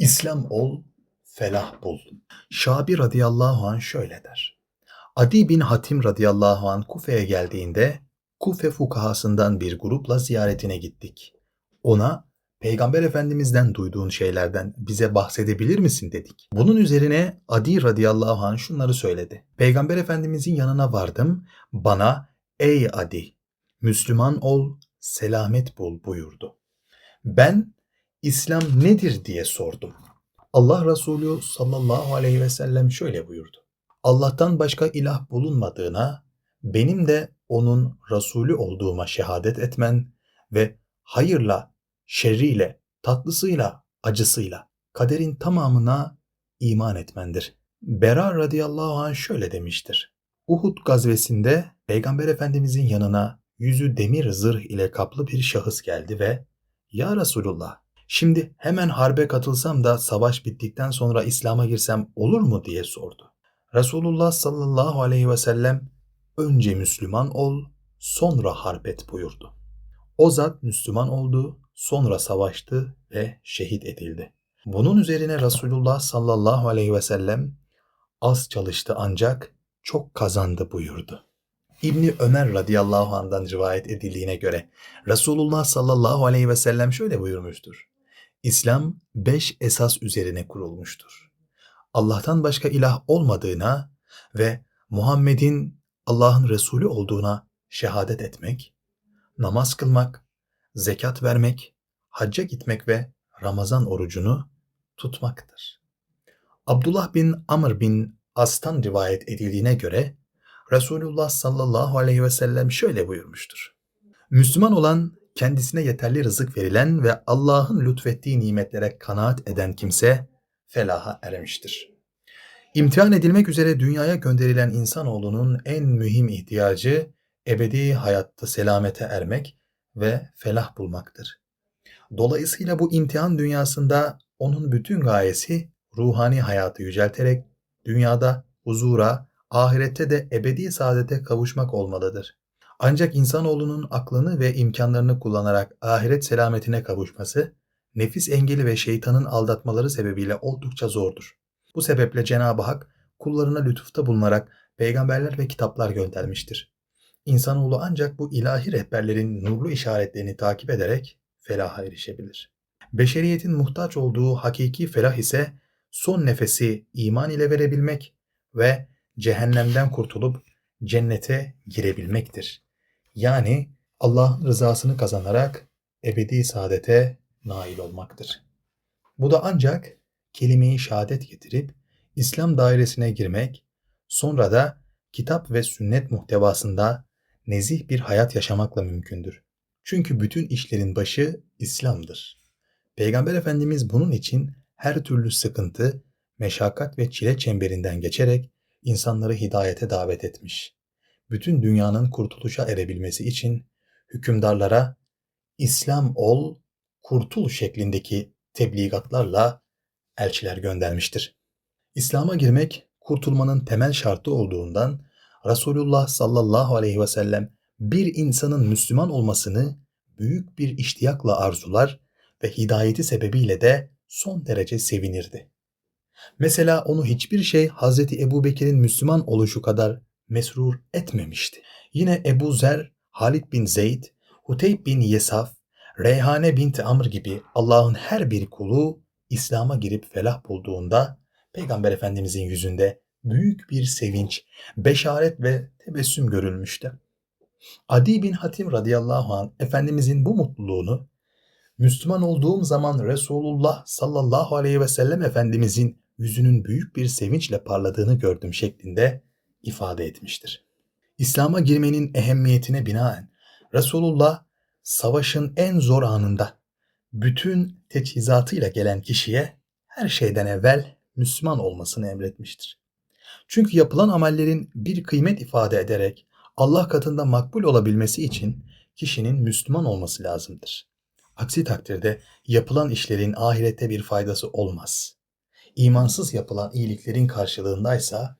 İslam ol, felah bul. Şabi radıyallahu anh şöyle der. Adi bin Hatim radıyallahu anh Kufe'ye geldiğinde Kufe fukahasından bir grupla ziyaretine gittik. Ona Peygamber Efendimiz'den duyduğun şeylerden bize bahsedebilir misin dedik. Bunun üzerine Adi radıyallahu anh şunları söyledi. Peygamber Efendimizin yanına vardım. Bana ey Adi Müslüman ol, selamet bul buyurdu. Ben İslam nedir diye sordum. Allah Resulü sallallahu aleyhi ve sellem şöyle buyurdu. Allah'tan başka ilah bulunmadığına, benim de onun Resulü olduğuma şehadet etmen ve hayırla, şerriyle, tatlısıyla, acısıyla, kaderin tamamına iman etmendir. Bera radıyallahu anh şöyle demiştir. Uhud gazvesinde Peygamber Efendimizin yanına yüzü demir zırh ile kaplı bir şahıs geldi ve ''Ya Resulullah, şimdi hemen harbe katılsam da savaş bittikten sonra İslam'a girsem olur mu?'' diye sordu. Resulullah sallallahu aleyhi ve sellem önce Müslüman ol, sonra harp et buyurdu. O zat Müslüman oldu, sonra savaştı ve şehit edildi. Bunun üzerine Resulullah sallallahu aleyhi ve sellem az çalıştı ancak çok kazandı buyurdu. İbni Ömer radıyallahu anh'dan rivayet edildiğine göre Resulullah sallallahu aleyhi ve sellem şöyle buyurmuştur. İslam beş esas üzerine kurulmuştur. Allah'tan başka ilah olmadığına ve Muhammed'in Allah'ın Resulü olduğuna şehadet etmek, namaz kılmak, zekat vermek, hacca gitmek ve Ramazan orucunu tutmaktır. Abdullah bin Amr bin As'tan rivayet edildiğine göre Resulullah sallallahu aleyhi ve sellem şöyle buyurmuştur. Müslüman olan kendisine yeterli rızık verilen ve Allah'ın lütfettiği nimetlere kanaat eden kimse felaha ermiştir. İmtihan edilmek üzere dünyaya gönderilen insanoğlunun en mühim ihtiyacı ebedi hayatta selamete ermek ve felah bulmaktır. Dolayısıyla bu imtihan dünyasında onun bütün gayesi ruhani hayatı yücelterek dünyada huzura, ahirette de ebedi saadete kavuşmak olmalıdır. Ancak insanoğlunun aklını ve imkanlarını kullanarak ahiret selametine kavuşması, nefis engeli ve şeytanın aldatmaları sebebiyle oldukça zordur. Bu sebeple Cenab-ı Hak kullarına lütufta bulunarak peygamberler ve kitaplar göndermiştir. İnsanoğlu ancak bu ilahi rehberlerin nurlu işaretlerini takip ederek felaha erişebilir. Beşeriyetin muhtaç olduğu hakiki felah ise son nefesi iman ile verebilmek ve cehennemden kurtulup cennete girebilmektir. Yani Allah'ın rızasını kazanarak ebedi saadete nail olmaktır. Bu da ancak kelime-i şehadet getirip İslam dairesine girmek, sonra da kitap ve sünnet muhtevasında nezih bir hayat yaşamakla mümkündür. Çünkü bütün işlerin başı İslam'dır. Peygamber Efendimiz bunun için her türlü sıkıntı, meşakkat ve çile çemberinden geçerek insanları hidayete davet etmiş. Bütün dünyanın kurtuluşa erebilmesi için hükümdarlara İslam ol, kurtul şeklindeki tebligatlarla elçiler göndermiştir. İslam'a girmek kurtulmanın temel şartı olduğundan Resulullah sallallahu aleyhi ve sellem bir insanın Müslüman olmasını büyük bir iştiyakla arzular ve hidayeti sebebiyle de son derece sevinirdi. Mesela onu hiçbir şey Hazreti Ebu Bekir'in Müslüman oluşu kadar mesrur etmemişti. Yine Ebu Zer, Halid bin Zeyd, Huteyb bin Yesaf, Reyhane binti Amr gibi Allah'ın her bir kulu İslam'a girip felah bulduğunda Peygamber Efendimizin yüzünde büyük bir sevinç, beşaret ve tebessüm görülmüştü. Adi bin Hatim radıyallahu anh Efendimizin bu mutluluğunu Müslüman olduğum zaman Resulullah sallallahu aleyhi ve sellem Efendimizin yüzünün büyük bir sevinçle parladığını gördüm şeklinde ifade etmiştir. İslam'a girmenin ehemmiyetine binaen Resulullah savaşın en zor anında bütün teçhizatıyla gelen kişiye her şeyden evvel Müslüman olmasını emretmiştir. Çünkü yapılan amellerin bir kıymet ifade ederek Allah katında makbul olabilmesi için kişinin Müslüman olması lazımdır. Aksi takdirde yapılan işlerin ahirette bir faydası olmaz. İmansız yapılan iyiliklerin karşılığındaysa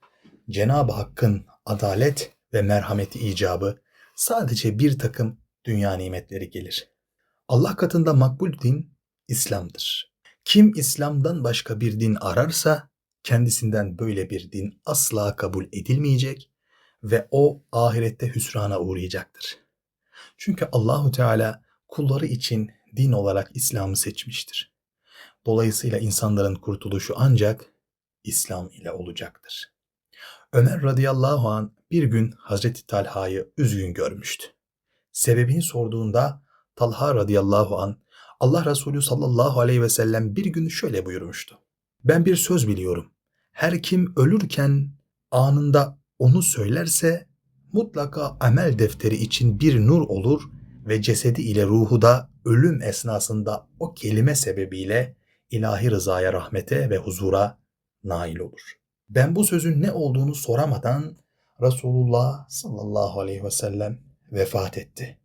Cenab-ı Hakk'ın adalet ve merhameti icabı sadece bir takım dünya nimetleri gelir. Allah katında makbul din İslam'dır. Kim İslam'dan başka bir din ararsa kendisinden böyle bir din asla kabul edilmeyecek ve o ahirette hüsrana uğrayacaktır. Çünkü Allahu Teala kulları için din olarak İslam'ı seçmiştir. Dolayısıyla insanların kurtuluşu ancak İslam ile olacaktır. Ömer radıyallahu an bir gün Hazreti Talha'yı üzgün görmüştü. Sebebini sorduğunda Talha radıyallahu an Allah Resulü sallallahu aleyhi ve sellem bir gün şöyle buyurmuştu. Ben bir söz biliyorum. Her kim ölürken anında onu söylerse mutlaka amel defteri için bir nur olur ve cesedi ile ruhu da ölüm esnasında o kelime sebebiyle ilahi rızaya, rahmete ve huzura nail olur. Ben bu sözün ne olduğunu soramadan Resulullah sallallahu aleyhi ve sellem vefat etti.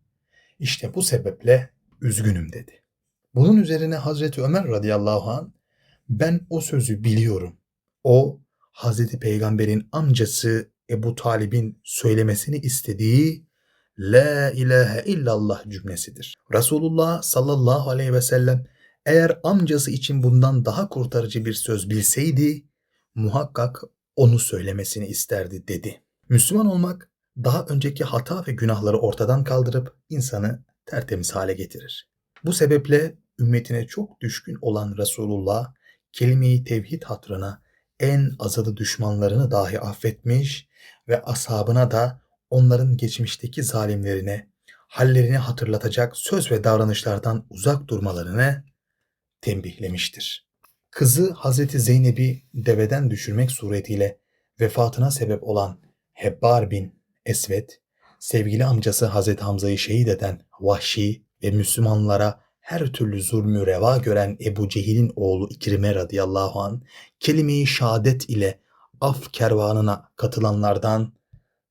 İşte bu sebeple üzgünüm dedi. Bunun üzerine Hazreti Ömer radıyallahu an ben o sözü biliyorum. O Hazreti Peygamber'in amcası Ebu Talib'in söylemesini istediği La ilahe illallah cümlesidir. Resulullah sallallahu aleyhi ve sellem eğer amcası için bundan daha kurtarıcı bir söz bilseydi muhakkak onu söylemesini isterdi dedi. Müslüman olmak daha önceki hata ve günahları ortadan kaldırıp insanı tertemiz hale getirir. Bu sebeple ümmetine çok düşkün olan Resulullah kelimeyi tevhid hatrına en azadı düşmanlarını dahi affetmiş ve ashabına da onların geçmişteki zalimlerine hallerini hatırlatacak söz ve davranışlardan uzak durmalarını tembihlemiştir. Kızı Hazreti Zeynep'i deveden düşürmek suretiyle vefatına sebep olan Hebbar bin Esvet, sevgili amcası Hazreti Hamza'yı şehit eden Vahşi ve Müslümanlara her türlü zulmü reva gören Ebu Cehil'in oğlu İkrime radıyallahu an kelime-i şehadet ile af kervanına katılanlardan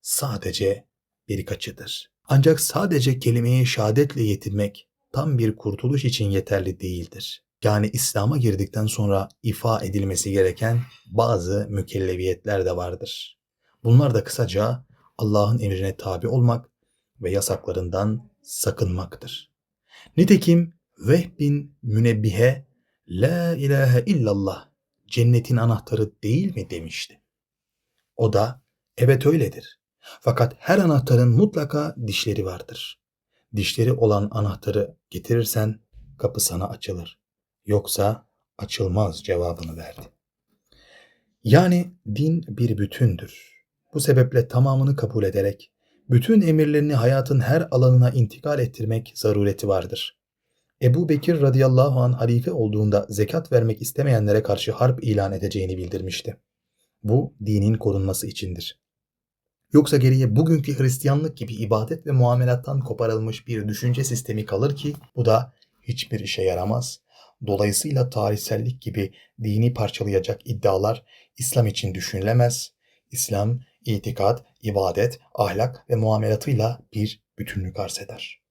sadece birkaçıdır. Ancak sadece kelime-i şehadetle yetinmek tam bir kurtuluş için yeterli değildir. Yani İslam'a girdikten sonra ifa edilmesi gereken bazı mükelleviyetler de vardır. Bunlar da kısaca Allah'ın emrine tabi olmak ve yasaklarından sakınmaktır. Nitekim Vehb bin Münebbihe La ilahe illallah cennetin anahtarı değil mi demişti. O da evet öyledir. Fakat her anahtarın mutlaka dişleri vardır. Dişleri olan anahtarı getirirsen kapı sana açılır. Yoksa açılmaz cevabını verdi. Yani din bir bütündür. Bu sebeple tamamını kabul ederek bütün emirlerini hayatın her alanına intikal ettirmek zarureti vardır. Ebu Bekir radıyallahu an halife olduğunda zekat vermek istemeyenlere karşı harp ilan edeceğini bildirmişti. Bu dinin korunması içindir. Yoksa geriye bugünkü Hristiyanlık gibi ibadet ve muamelattan koparılmış bir düşünce sistemi kalır ki bu da hiçbir işe yaramaz. Dolayısıyla tarihsellik gibi dini parçalayacak iddialar İslam için düşünülemez. İslam, itikat, ibadet, ahlak ve muamelatıyla bir bütünlük arz eder.